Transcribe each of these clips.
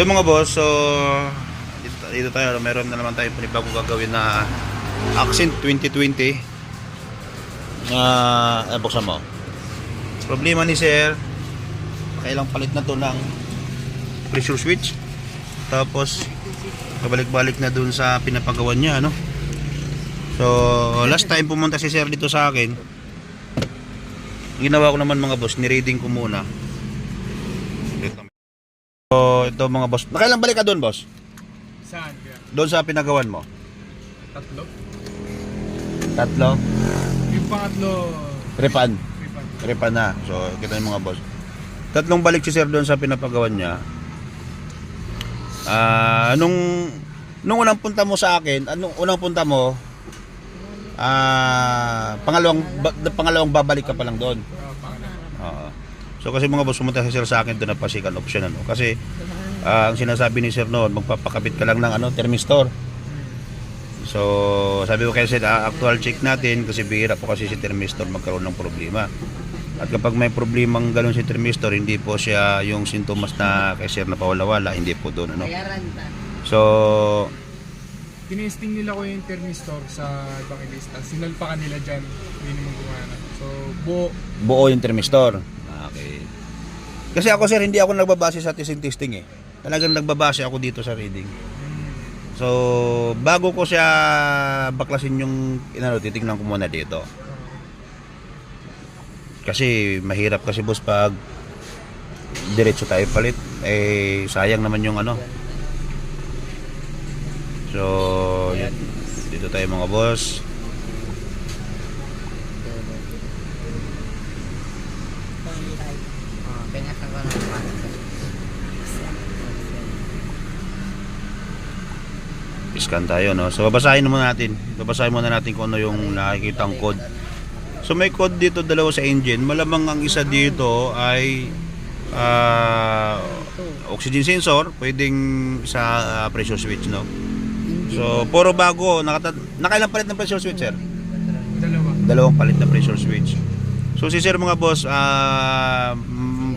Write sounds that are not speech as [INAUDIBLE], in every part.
So yung mga boss, so dito, dito tayo, meron na naman tayong panibagong gagawin na Accent 2020. Ah, uh, buksan mo. Problema ni sir, kailang palit na to ng pressure switch. Tapos kabalik-balik na dun sa pinapagawa niya, ano? So, last time pumunta si sir dito sa akin, ginawa ko naman mga boss, ni-reading ko muna. Dito. So, ito mga boss. Nakailang balik ka doon, boss? Saan? Doon sa pinagawan mo? Tatlo? Tatlo? Yung pangatlo, Repan. Ripan. Repan na. So, kita yung mga boss. Tatlong balik si sir doon sa pinapagawan niya. Ah, nung nung unang punta mo sa akin, anong unang punta mo? Ah, pangalawang ba, pangalawang babalik ka pa lang doon. Uh. So kasi mga boss pumunta si sir sa akin doon na pa second option ano. Kasi ah, ang sinasabi ni sir noon, magpapakabit ka lang ng ano, thermistor. So sabi ko kay sir, ah, actual check natin kasi bihira po kasi si thermistor magkaroon ng problema. At kapag may problemang ganun si thermistor, hindi po siya yung sintomas na kay sir na pawala-wala, hindi po doon ano. So Tinesting nila ko yung thermistor sa ibang ilista. Sinalpakan nila dyan. Hindi naman gumana. So, buo. buo yung thermistor. Okay. Kasi ako sir, hindi ako nagbabase sa testing testing eh. Talagang nagbabase ako dito sa reading. So, bago ko siya baklasin yung inano, titingnan ko muna dito. Kasi mahirap kasi boss pag diretso tayo palit, eh sayang naman yung ano. So, dito tayo mga boss. Scan tayo, no? So, babasahin muna natin. Babasahin muna natin kung ano yung nakikitang code. So, may code dito dalawa sa engine. Malamang ang isa dito ay ah, oxygen sensor. Pwedeng sa ah, pressure switch, no? So, puro bago. Nakata nakailang palit ng pressure switch, sir? Dalawa. dalawang palit na pressure switch. So si sir mga boss, mm,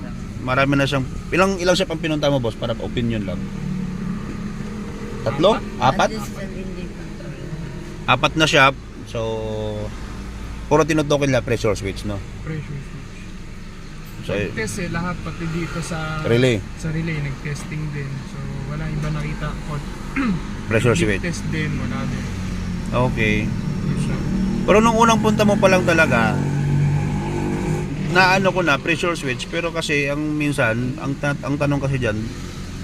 marami na siyang ilang ilang siya pang pinunta mo boss para opinion lang. Tatlo? Apat? Apat na shop. So puro tinutukoy nila pressure switch, no? Pressure switch. So Test eh, lahat pati dito sa relay, sa relay, nag-testing din. So, wala iba nakita. Code. [CLEARS THROAT] pressure switch. test din, wala din. Okay. Pero nung unang punta mo pa lang talaga, na ano ko na pressure switch pero kasi ang minsan ang ta- ang tanong kasi diyan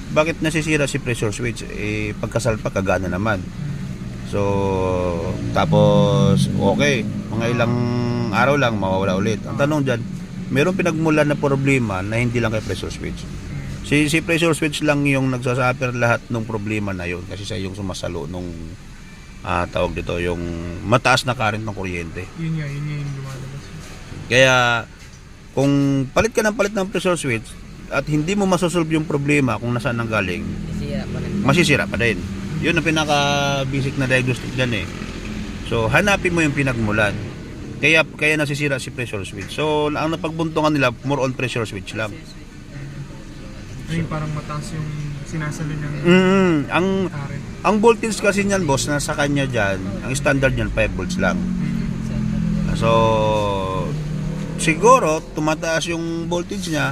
bakit nasisira si pressure switch? Eh pagkasalpa kagana naman. So tapos okay. Mga ilang araw lang mawawala ulit. Ang tanong diyan meron pinagmulan na problema na hindi lang kay pressure switch. Si si pressure switch lang yung nagsasuffer lahat ng problema na yun kasi siya yung sumasalo nung ah, tawag dito yung mataas na current ng kuryente. Yun nga, yun nga yung lumalabas. kaya kung palit ka ng palit ng pressure switch at hindi mo masosolve yung problema kung nasaan nang galing, masisira pa din. Yun ang pinaka basic na diagnostic dyan eh. So hanapin mo yung pinagmulan. Kaya kaya nasisira si pressure switch. So ang napagbuntungan nila more on pressure switch lang. Ayun, parang mataas yung sinasalo niyang Mm, ang current. ang voltage kasi niyan boss na sa kanya diyan, ang standard niyan 5 volts lang. So siguro tumataas yung voltage niya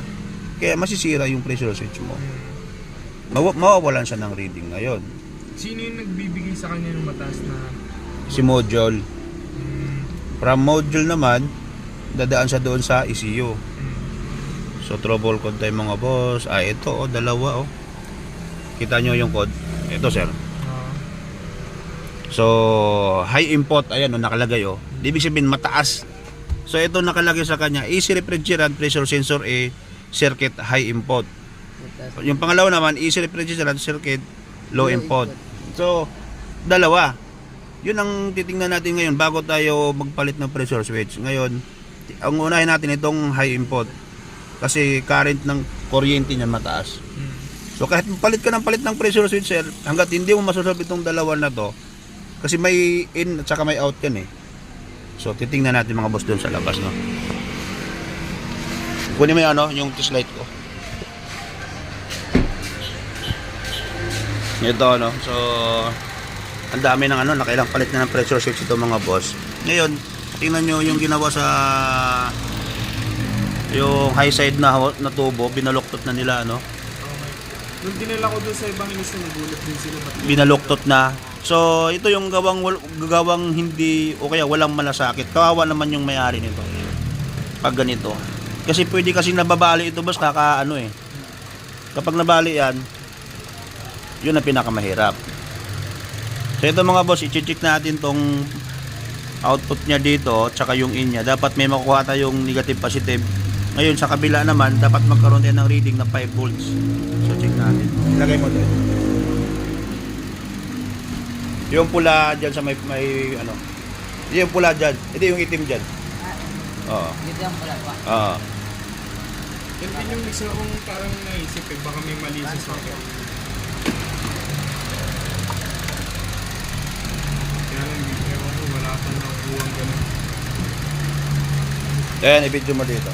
kaya masisira yung pressure switch mo. Mawa- mawawalan siya ng reading ngayon. Sino yung nagbibigay sa kanya ng mataas na Si module. mm, From module naman, dadaan siya doon sa ECU. mm, So trouble code tayo mga boss. Ah, ito oh, dalawa oh. Kita nyo yung code. Ito sir. ah, So high input, ayan oh, nakalagay oh. Ibig sabihin mataas. So ito nakalagay sa kanya, easy refrigerant pressure sensor A circuit high input. Yung pangalawa naman, easy refrigerant circuit low input. So, dalawa. Yun ang titingnan natin ngayon bago tayo magpalit ng pressure switch. Ngayon, ang unahin natin itong high input. Kasi current ng kuryente niya mataas. So kahit palit ka ng palit ng pressure switch sir, hanggat hindi mo masosolve itong dalawa na to, kasi may in at saka may out yan eh. So titingnan natin mga boss doon sa labas no. Kunin mo yung ano, yung test light ko. Ito, no? So, ang dami ng ano, nakailang palit na ng pressure switch ito mga boss. Ngayon, tingnan nyo yung ginawa sa yung high side na, na tubo, binaluktot na nila, ano? Nung dinala ko doon sa ibang inis na nagulat din sila. Binaluktot na. So, ito yung gawang gawang hindi o kaya walang malasakit. Kawawa naman yung may-ari nito. Pag ganito. Kasi pwede kasi nababali ito boss kaka ano eh. Kapag nabali yan, yun ang pinakamahirap. So ito mga boss, i-check natin tong output niya dito, tsaka yung in niya. Dapat may makuha tayong negative positive. Ngayon sa kabila naman, dapat magkaroon tayo ng reading na 5 volts. So check natin. Ilagay mo doon. Yung pula dyan sa may, may ano. Yung pula dyan. Ito yung itim dyan. Oo. Dito yung pala pa. Oo. Yan din yung isa kong parang naisip eh. Baka may mali sa socket. Kaya lang, ewan ko, wala pa nakuha ang ganun. Ayan, i-video mo dito.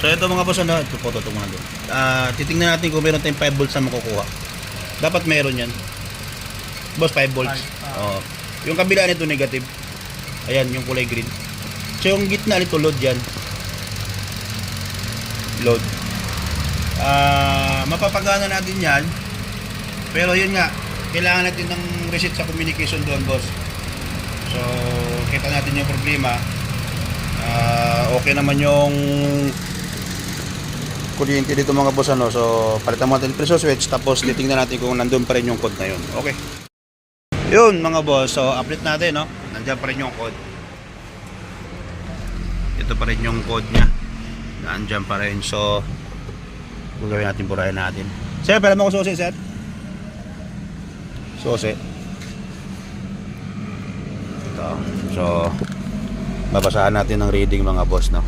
So ito mga boss, ano, ito po, ito mga doon. Ah, titingnan natin kung meron tayong 5 volts na makukuha. Dapat meron yan. Boss, 5 volts. Five, Oo. Yung kabila nito negative. Ayan, yung kulay green. So yung gitna nito load yan. Load. Ah, mapapagana natin yan. Pero yun nga, kailangan natin ng reset sa communication doon, boss. So, kita natin yung problema. Ah, okay naman yung kuryente dito mga boss ano. So, palitan natin yung pressure switch tapos titingnan natin kung nandun pa rin yung code na yun. Okay. Yun mga boss. So, update natin no. Nandiyan pa rin yung code. Ito pa rin yung code niya. Nandiyan pa rin. So, gagawin natin, burahin natin. Sir, pala mo ko susi, sir? Susi. Ito. So, babasahan natin ng reading mga boss, no?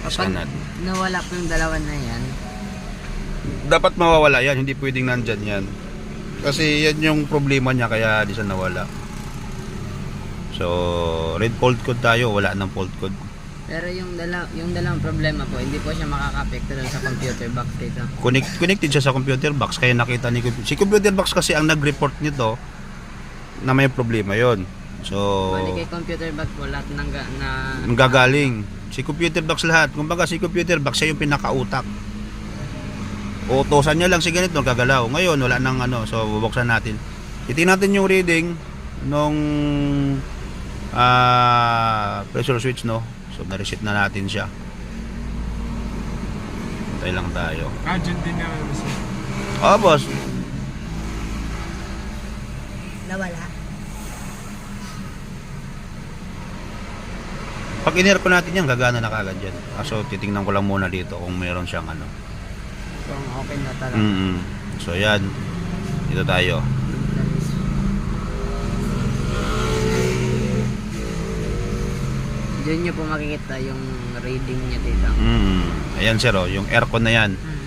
Basahan natin. Nawala po yung dalawa na yan. Dapat mawawala yan, hindi pwedeng nandyan yan. Kasi yan yung problema niya kaya di siya nawala. So, red fault code tayo, wala nang fault code. Pero yung dala yung dalawang problema po, hindi po siya makaka-apekto dun sa computer box dito. Connect, connected siya sa computer box kaya nakita ni. Si computer box kasi ang nag-report nito na may problema yon. So, Bali kay computer box po lahat ng ga- na ang gagaling. Si computer box lahat. Kumbaga si computer box siya yung pinakautak. Utosan niya lang si ganito gagalaw. Ngayon wala nang ano, so bubuksan natin. Titingnan natin yung reading nung ah pressure switch no. So na-reset na natin siya. Tayo lang tayo. Ah, dyan din siya. Oh, boss. nawala. Pag in ko natin yan, gagana na kagad yan. Ah, So, titingnan ko lang muna dito kung meron siyang ano. Kung okay na talaga. mm So, yan. Dito tayo. Diyan niyo po makikita yung reading niya dito. Mm. Ayan, sir, oh, yung aircon na yan. Hmm.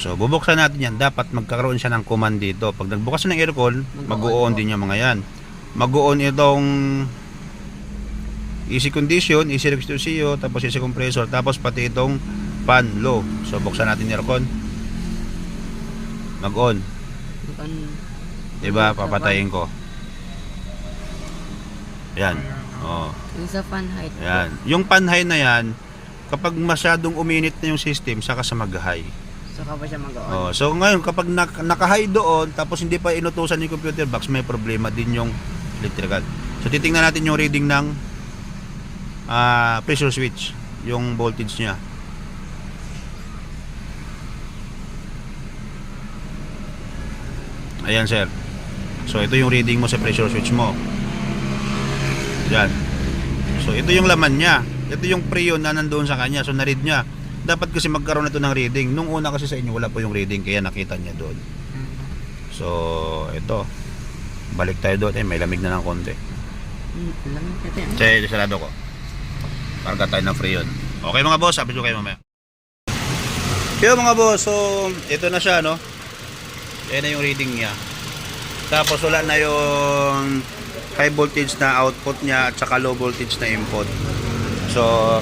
So, bubuksan natin yan. Dapat magkakaroon siya ng command dito. Pag nagbukas ng aircon, Mag-o-on din yung mga yan. Mag-o-on itong easy condition, easy CO, tapos easy compressor, tapos pati itong fan low. So, buksan natin yung aircon. Mag-on. Mukhang- Diba? Papatayin ko. Yan. Oh. Yung sa fan height. Yan. Yung pan-high na yan, kapag masyadong uminit na yung system, saka sa mag-high. Saka pa siya mag-on. Oh, so ngayon kapag nak- naka-high doon tapos hindi pa inutusan yung computer box, may problema din yung electrical. So titingnan natin yung reading ng ah, pressure switch, yung voltage niya. Ayan sir. So ito yung reading mo sa pressure switch mo. Yan. So ito yung laman niya. Ito yung preon na nandoon sa kanya. So na-read niya. Dapat kasi magkaroon ito ng reading. Nung una kasi sa inyo wala po yung reading kaya nakita niya doon. So ito. Balik tayo doon. Eh may lamig na ng konti. Lamig natin. Che, sarado ko. Parga tayo ng preon. Okay mga boss, sabi ko kayo mamaya. Yo mga boss, so ito na siya no. Ayan na yung reading niya. Tapos wala na yung high voltage na output niya at saka low voltage na input. So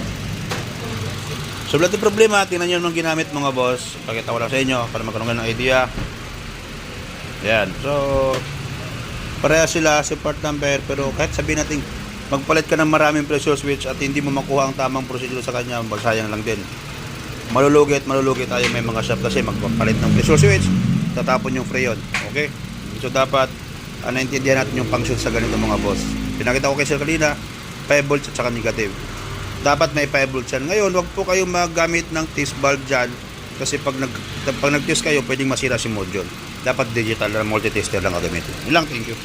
So, wala problema. Tingnan nyo naman ginamit mga boss. Pakita ko lang sa inyo para magkaroon ng idea. Yan. So, pareha sila sa part number pero kahit sabihin natin magpalit ka ng maraming pressure switch at hindi mo makuha ang tamang procedure sa kanya, magsayang lang din. Malulugi at malulugi tayo may mga shop kasi magpapalit ng pressure switch, tatapon yung freon. Okay? So dapat uh, naintindihan natin yung function sa ganito mga boss. Pinakita ko kay Sir kanina, 5 volts at saka negative. Dapat may 5 volts yan. Ngayon, wag po kayong magamit ng test bulb dyan kasi pag, nag, pag nag-test kayo, pwedeng masira si module. Dapat digital na multi-tester lang gagamitin. Yun lang, thank you.